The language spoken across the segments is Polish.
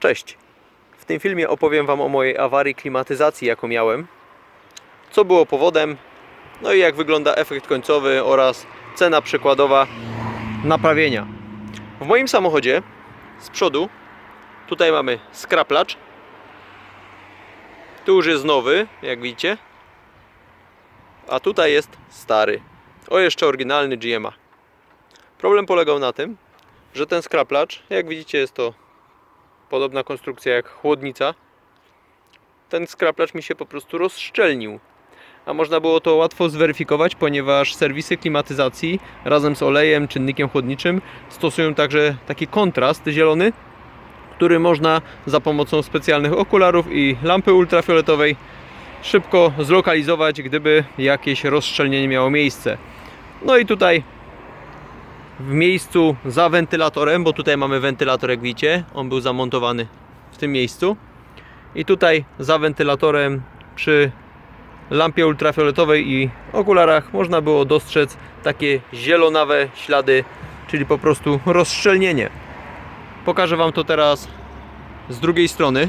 Cześć! W tym filmie opowiem Wam o mojej awarii klimatyzacji, jaką miałem, co było powodem, no i jak wygląda efekt końcowy oraz cena przykładowa naprawienia. W moim samochodzie z przodu tutaj mamy skraplacz. Tu już jest nowy, jak widzicie. A tutaj jest stary. O jeszcze oryginalny GMA. Problem polegał na tym, że ten skraplacz, jak widzicie, jest to podobna konstrukcja jak chłodnica. Ten skraplacz mi się po prostu rozszczelnił. A można było to łatwo zweryfikować, ponieważ serwisy klimatyzacji razem z olejem, czynnikiem chłodniczym stosują także taki kontrast zielony, który można za pomocą specjalnych okularów i lampy ultrafioletowej szybko zlokalizować, gdyby jakieś rozszczelnienie miało miejsce. No i tutaj w miejscu za wentylatorem, bo tutaj mamy wentylator, jak widzicie, on był zamontowany w tym miejscu. I tutaj za wentylatorem przy lampie ultrafioletowej i okularach można było dostrzec takie zielonawe ślady, czyli po prostu rozszczelnienie. Pokażę Wam to teraz z drugiej strony.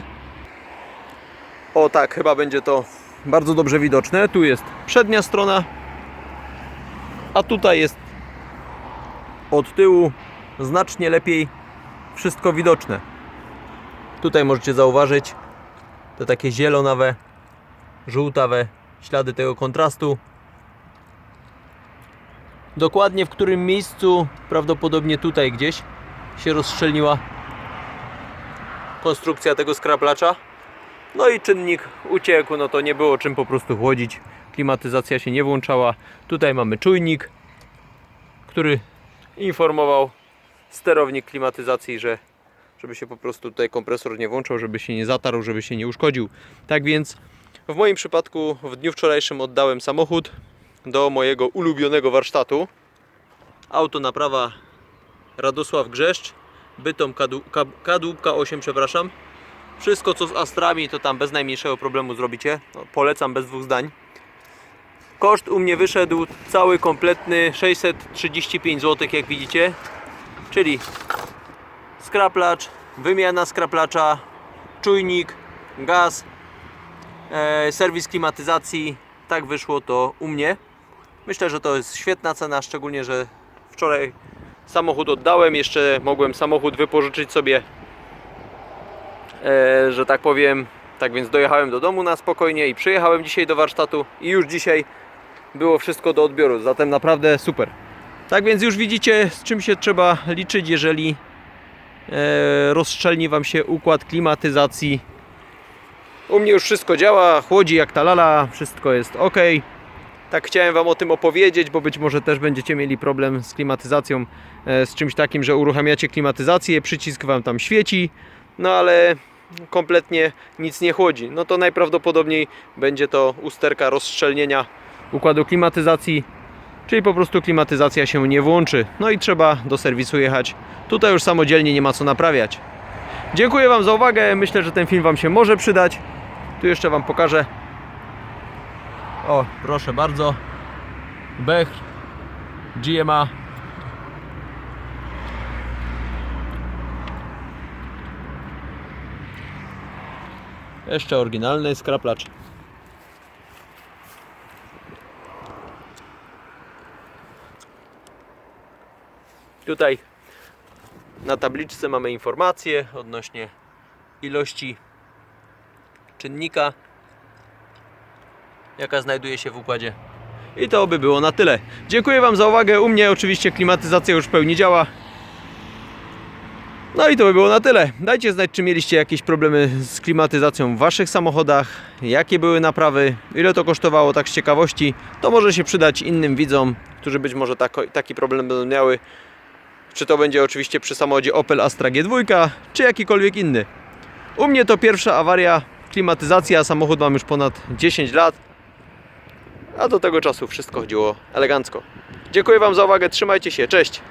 O tak, chyba będzie to bardzo dobrze widoczne. Tu jest przednia strona, a tutaj jest od tyłu znacznie lepiej wszystko widoczne. Tutaj możecie zauważyć te takie zielonawe, żółtawe ślady tego kontrastu. Dokładnie w którym miejscu, prawdopodobnie tutaj gdzieś, się rozszczelniła konstrukcja tego skraplacza. No i czynnik uciekł, no to nie było czym po prostu chłodzić. Klimatyzacja się nie włączała. Tutaj mamy czujnik, który informował sterownik klimatyzacji, że żeby się po prostu tutaj kompresor nie włączał, żeby się nie zatarł, żeby się nie uszkodził. Tak więc w moim przypadku w dniu wczorajszym oddałem samochód do mojego ulubionego warsztatu. Auto naprawa Radosław Grzeszcz, Bytom Kadłubka 8, przepraszam. Wszystko co z Astrami to tam bez najmniejszego problemu zrobicie. No, polecam bez dwóch zdań. Koszt u mnie wyszedł cały kompletny 635 zł jak widzicie. Czyli skraplacz, wymiana skraplacza, czujnik, gaz, e, serwis klimatyzacji. Tak wyszło to u mnie. Myślę, że to jest świetna cena, szczególnie, że wczoraj samochód oddałem. Jeszcze mogłem samochód wypożyczyć sobie, e, że tak powiem. Tak więc dojechałem do domu na spokojnie i przyjechałem dzisiaj do warsztatu i już dzisiaj było wszystko do odbioru. Zatem naprawdę super. Tak więc już widzicie, z czym się trzeba liczyć, jeżeli e, rozszczelni Wam się układ klimatyzacji. U mnie już wszystko działa, chłodzi jak ta lala, wszystko jest ok. Tak chciałem Wam o tym opowiedzieć, bo być może też będziecie mieli problem z klimatyzacją, e, z czymś takim, że uruchamiacie klimatyzację, przycisk Wam tam świeci, no ale kompletnie nic nie chłodzi. No to najprawdopodobniej będzie to usterka rozszczelnienia układu klimatyzacji, czyli po prostu klimatyzacja się nie włączy. No i trzeba do serwisu jechać. Tutaj już samodzielnie nie ma co naprawiać. Dziękuję Wam za uwagę. Myślę, że ten film Wam się może przydać. Tu jeszcze Wam pokażę. O, proszę bardzo. Bech GMA. Jeszcze oryginalny skraplacz. Tutaj na tabliczce mamy informacje odnośnie ilości czynnika, jaka znajduje się w układzie. I to by było na tyle. Dziękuję Wam za uwagę. U mnie oczywiście klimatyzacja już w pełni działa. No i to by było na tyle. Dajcie znać, czy mieliście jakieś problemy z klimatyzacją w Waszych samochodach, jakie były naprawy, ile to kosztowało, tak z ciekawości. To może się przydać innym widzom, którzy być może taki problem będą miały. Czy to będzie oczywiście przy samochodzie Opel Astra G2, czy jakikolwiek inny. U mnie to pierwsza awaria, klimatyzacja, samochód mam już ponad 10 lat, a do tego czasu wszystko chodziło elegancko. Dziękuję Wam za uwagę, trzymajcie się, cześć!